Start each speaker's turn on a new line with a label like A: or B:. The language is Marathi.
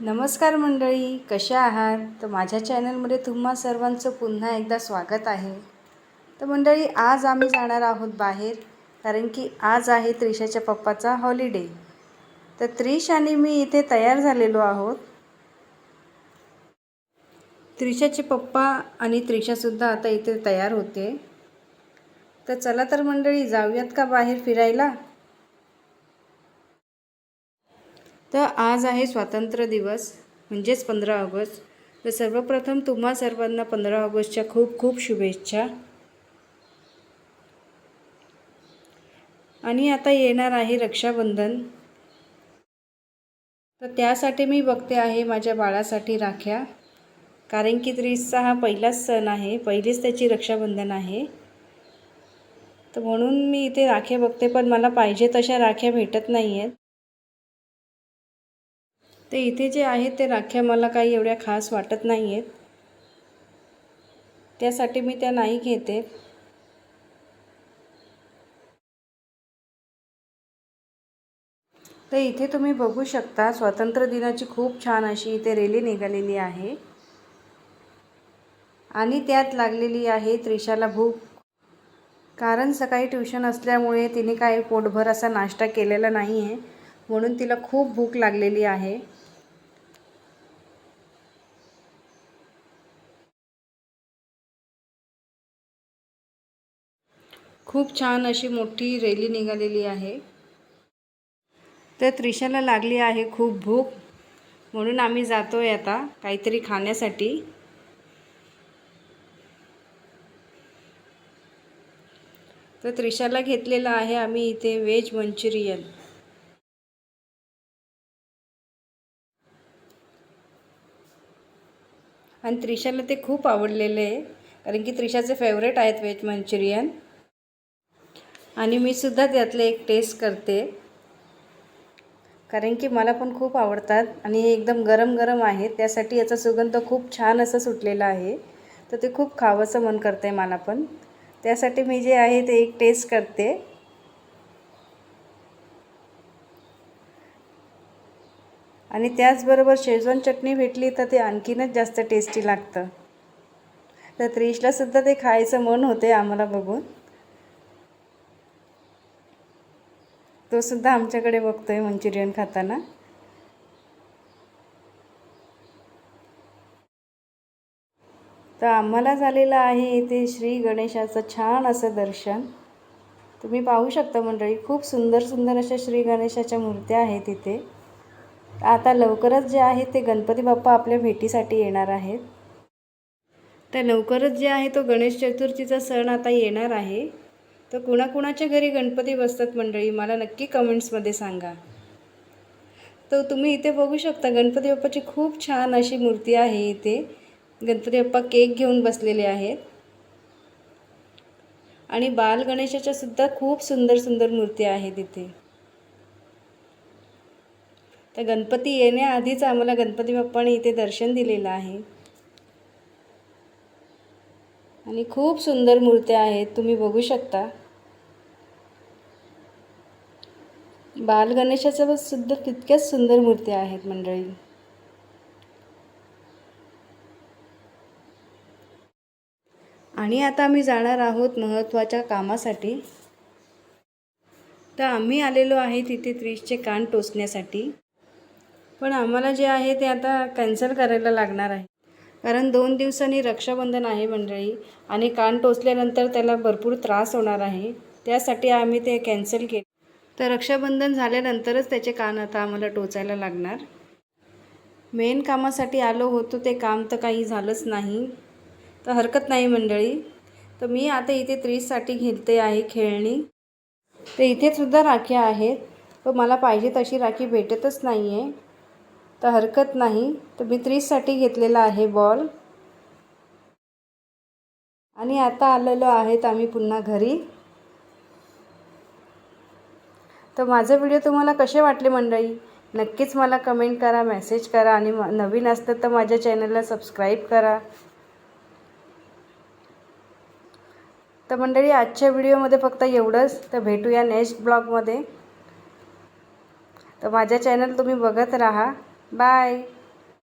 A: नमस्कार मंडळी कशा आहात? तर माझ्या चॅनलमध्ये तुम्हा सर्वांचं पुन्हा एकदा स्वागत आहे. तर मंडळी आज आम्ही जाणार आहोत बाहेर कारण की आज आहे त्रिशाच्या पप्पाचा हॉलिडे तर त्रिश आणि मी इथे तयार झालेलो आहोत. त्रिशाचे पप्पा आणि त्रिशासुद्धा आता इथे तयार होते. तर चला तर मंडळी जाऊयात का बाहेर फिरायला? तर आज आहे स्वातंत्र्य दिवस म्हणजेच पंधरा ऑगस्ट. तर सर्वप्रथम तुम्हा सर्वांना पंधरा ऑगस्टच्या खूप खूप शुभेच्छा. आणि आता येणार आहे रक्षाबंधन. तर त्यासाठी मी बघते आहे माझ्या बाळासाठी राख्या. कारण की त्रीसचा हा पहिलाच सण आहे पहिलीच त्याची रक्षाबंधन आहे. तर म्हणून मी इथे राख्या बघते पण मला पाहिजे तशा राख्या भेटत नाही आहेत ते इथे जे आहेत ते राख्या मला काही एवढ्या खास वाटत नाही आहेत त्यासाठी मी त्या नाही घेते. तर इथे तुम्ही बघू शकता स्वातंत्र्य दिनाची खूप छान अशी इथे रेली निघालेली आहे. आणि त्यात लागलेली आहे त्रिशाला भूक. कारण सकाळी ट्युशन असल्यामुळे तिने काही पोटभर असा नाश्ता केलेला नाही आहे म्हणून तिला खूप भूक लागलेली आहे. खूप छान अशी मोठी रेली निघालेली आहे. तर त्रिशाला लागली आहे खूप भूक. म्हणून आम्ही जातो आहे आता काहीतरी खाण्यासाठी. तर त्रिशाला घेतलेलं आहे आम्ही इथे व्हेज मंचुरियन. आणि त्रिशाला ते खूप आवडलेले आहे. कारण की त्रिशाचे फेवरेट आहेत व्हेज मंचुरियन. आणि मी सुद्धा त्यातले एक टेस्ट करते. कारण की मला पण खूप आवडतात आणि हे एकदम गरम गरम आहे. त्यासाठी याचा सुगंध खूप छान असं सुटलेला आहे. तर ते खूप खावंसं मन करतं आहे मला पण. त्यासाठी मी जे आहे ते एक टेस्ट करते. आणि त्याचबरोबर शेजवान चटणी भेटली तर ते आणखीनच जास्त टेस्टी लागतं. तर त्रिशलासुद्धा ते खायचं मन होते आम्हाला बघून. तो सुद्धा आमच्याकडे बघतो आहे मंचुरियन खाताना. तर आम्हाला झालेलं आहे इथे श्री गणेशाचं छान असं दर्शन. तुम्ही पाहू शकता मंडळी खूप सुंदर सुंदर अशा श्री गणेशाच्या मूर्त्या आहेत इथे. आता लवकरच जे आहे ते गणपती बाप्पा आपल्या भेटीसाठी येणार आहेत. तर लवकरच जे आहे तो गणेश चतुर्थीचा सण आता येणार आहे. तर कुणाकुणाच्या घरी गणपती बसतात मंडळी मला नक्की कमेंट्समध्ये सांगा. तर तुम्ही इथे बघू शकता गणपती बाप्पाची खूप छान अशी मूर्ती आहे इथे. गणपती बाप्पा केक घेऊन बसलेले आहेत. आणि बाल गणेशाच्या सुद्धा खूप सुंदर सुंदर मूर्ती आहेत इथे. तर गणपती येण्याआधीच आम्हाला गणपती बाप्पाने इथे दर्शन दिलेलं आहे. आणि खूप सुंदर मूर्त्या आहेत तुम्ही बघू शकता. बाल गणेशाच्या सुद्धा तितक्याच सुंदर मूर्त्या आहेत मंडळी. आणि आता आम्ही जाणार आहोत महत्त्वाच्या कामासाठी. तर आम्ही आलेलो आहे तिथे त्रिशचे कान टोचण्यासाठी. पण आम्हाला जे आहे ते आता कॅन्सल करायला लागणार आहे. कारण दोन दिवसांनी रक्षाबंधन आहे मंडळी आणि कान टोचल्यानंतर त्याला भरपूर त्रास होणार आहे. त्यासाठी आम्ही ते कॅन्सल केले. तर रक्षाबंधन झाल्यानंतरच त्याचे कान आता आम्हाला टोचायला लागणार. मेन कामासाठी आलो होतो ते काम तर काही झालंच नाही. तर हरकत नाही मंडळी. तर मी आता इथे त्रीससाठी घेते आहे खेळणी. तर इथेसुद्धा राख्या आहेत. पण मला पाहिजे तशी राखी भेटतच नाही आहे तर हरकत नाही. तर मी त्रीससाठी घेतलेला आहे बॉल आणि आता आलेलो आहेत आम्ही पुन्हा घरी. तर माझे व्हिडिओ तुम्हाला कसे वाटले मंडळी? नक्कीच मला कमेंट करा मेसेज करा आणि नवीन असतं तर माझ्या चॅनलला सबस्क्राईब करा. तर मंडळी आजच्या व्हिडिओमध्ये फक्त एवढंच. तर भेटूया नेक्स्ट ब्लॉगमध्ये तर माझ्या चॅनल तुम्ही बघत राहा. Bye.